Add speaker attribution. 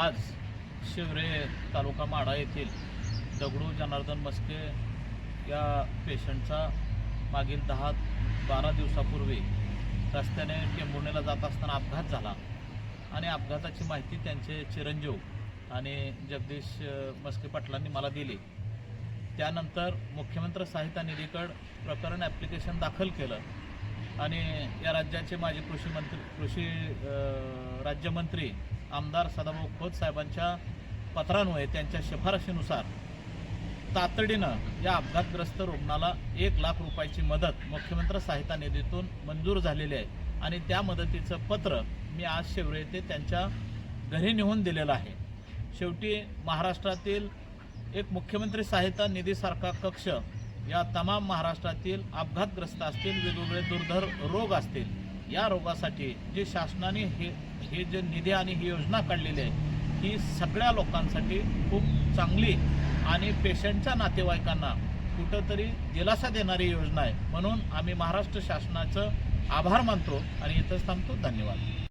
Speaker 1: आज शिवरे तालुका माढा येथील दगडू जनार्दन मस्के या पेशंटचा मागील दहा बारा दिवसापूर्वी रस्त्याने टेंबुर्णेला जात असताना अपघात झाला. आणि अपघाताची माहिती त्यांचे चिरंजीव आणि जगदीश मस्के पाटलांनी मला दिली. त्यानंतर मुख्यमंत्री सहायता निधीकड प्रकरण ॲप्लिकेशन दाखल केलं. आणि या राज्याचे माजी कृषी मंत्री कृषी राज्यमंत्री आमदार सदाभाऊ खोत साहेबांच्या पत्रान्वये त्यांच्या शिफारशीनुसार तातडीनं या अपघातग्रस्त रुग्णाला एक लाख रुपयाची मदत मुख्यमंत्री सहायता निधीतून मंजूर झालेली आहे. आणि त्या मदतीचं पत्र मी आज शेवरे येथे त्यांच्या घरी नेऊन दिलेलं आहे. शेवटी महाराष्ट्रातील एक मुख्यमंत्री सहायता निधीसारखा कक्ष या तमाम महाराष्ट्रातील अपघातग्रस्त असतील वेगवेगळे दुर्धर रोग असतील या रोगासाठी जे शासनाने हे हे जे निधी आणि ही योजना काढलेली आहे ही सगळ्या लोकांसाठी खूप चांगली आणि पेशंटच्या नातेवाईकांना कुठंतरी दिलासा देणारी योजना आहे. म्हणून आम्ही महाराष्ट्र शासनाचं आभार मानतो आणि इथंच थांबतो. धन्यवाद.